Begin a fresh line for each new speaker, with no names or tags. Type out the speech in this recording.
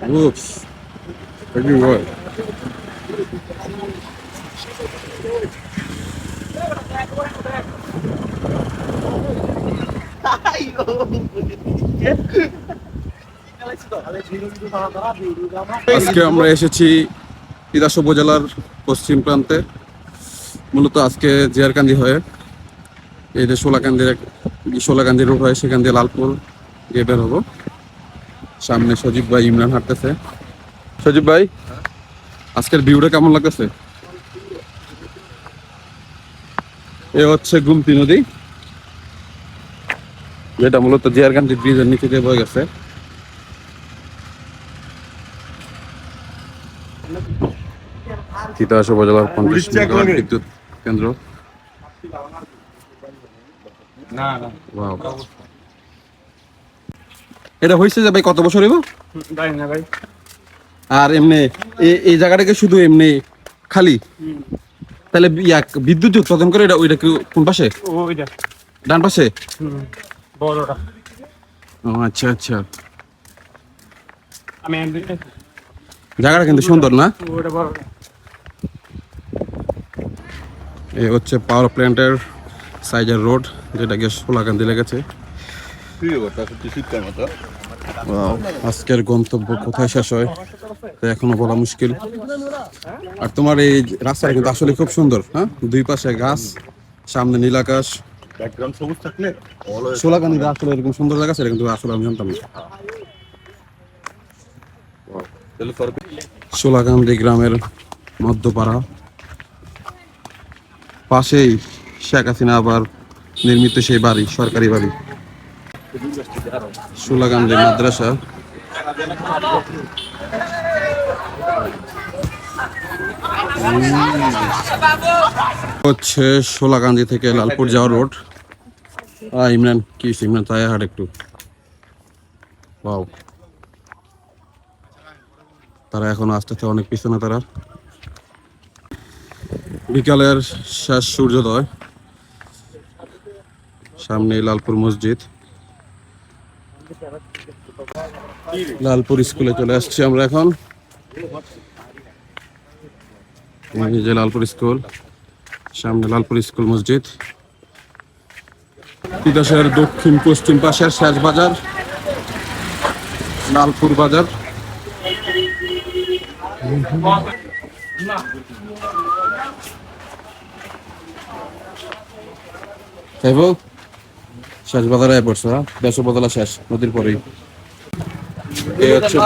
Oops. Everywhere. আজকে আমরা এসেছি তিতাস উপজেলার পশ্চিম প্রান্তে মূলত আজকে জিয়ারকান্দি হয়ে এই যে সোলাকান্দির এক সোলাকান্দি রোড হয়, সেখান দিয়ে লালপুর গিয়ে বের হব সামনে সজীব ভাই ইমরান হাঁটতেছে। সজীব ভাই আজকের ভিউটা কেমন লাগতেছে? এ হচ্ছে গুমতি নদী যেটা মূলত জিয়ারকান্দি ব্রিজের নিচে দিয়ে বয়ে গেছে। তিতাস উপজেলার পঞ্চাশ মেগাওয়াট বিদ্যুৎ কেন্দ্র।
না না.
এটা হয়েছে যে ভাই কত বছর হইব?
তাই না ভাই।
আর এমনি এ- এই জায়গাটাকে শুধু এমনি খালি? তাহলে ইয়া বিদ্যুৎ উৎপাদন করে এটা ওইটা কি কোন পাশে?
ওইটা।
ডান পাশে?
হুম, বড়টা।
ও আচ্ছা আচ্ছা।
আমি
জায়গাটা কিন্তু সুন্দর না?
ওটা বড়টা
এই হচ্ছে পাওয়ার প্ল্যান্টের সাইজের রোড যেটা গিয়ে সোলাকান্দি লেগেছে. আজকের গন্তব্য কোথায় শেষ হয়? তা এখনও বলা মুশকিল। আর তোমার এই রাস্তাটা কিন্তু আসলে খুব সুন্দর হ্যাঁ? দুই পাশে গাছ সামনে নীল আকাশ।
ব্যাকগ্রাউন্ড সবুজ থাকলে
সোলাকান্দি আসলে এরকম সুন্দর জায়গা সেটা কিন্তু আসলে আমি জানতাম না। সোলাকান্দি গ্রামের মধ্যপাড়া। পাশেই শেখ হাসিনা আবার নির্মিত সেই বাড়ি সরকারি বাড়ি। সোলাকান্দি মাদ্রাসা। হচ্ছে সোলাকান্দি থেকে লালপুর যাওয়ার রোড আহ, ইমরান কি? ইমরান তাই হাট একটু। বাউ তারা এখন আস্তে আস্তে অনেক পিছনে তারা। বিকালের শেষ সূর্যোদয়। সামনে লালপুর মসজিদ। লালপুর স্কুলে চলে আসছি আমরা এখন। যে লালপুর স্কুল, সামনে লালপুর স্কুল মসজিদ। তিতাসের দক্ষিণ পশ্চিম পাশের শেষ বাজার, লালপুর বাজার। খাইব শেষ বাজারে পড়ছো হ্যাঁ দেশ বদলা শেষ নদীর পরেই এই হচ্ছে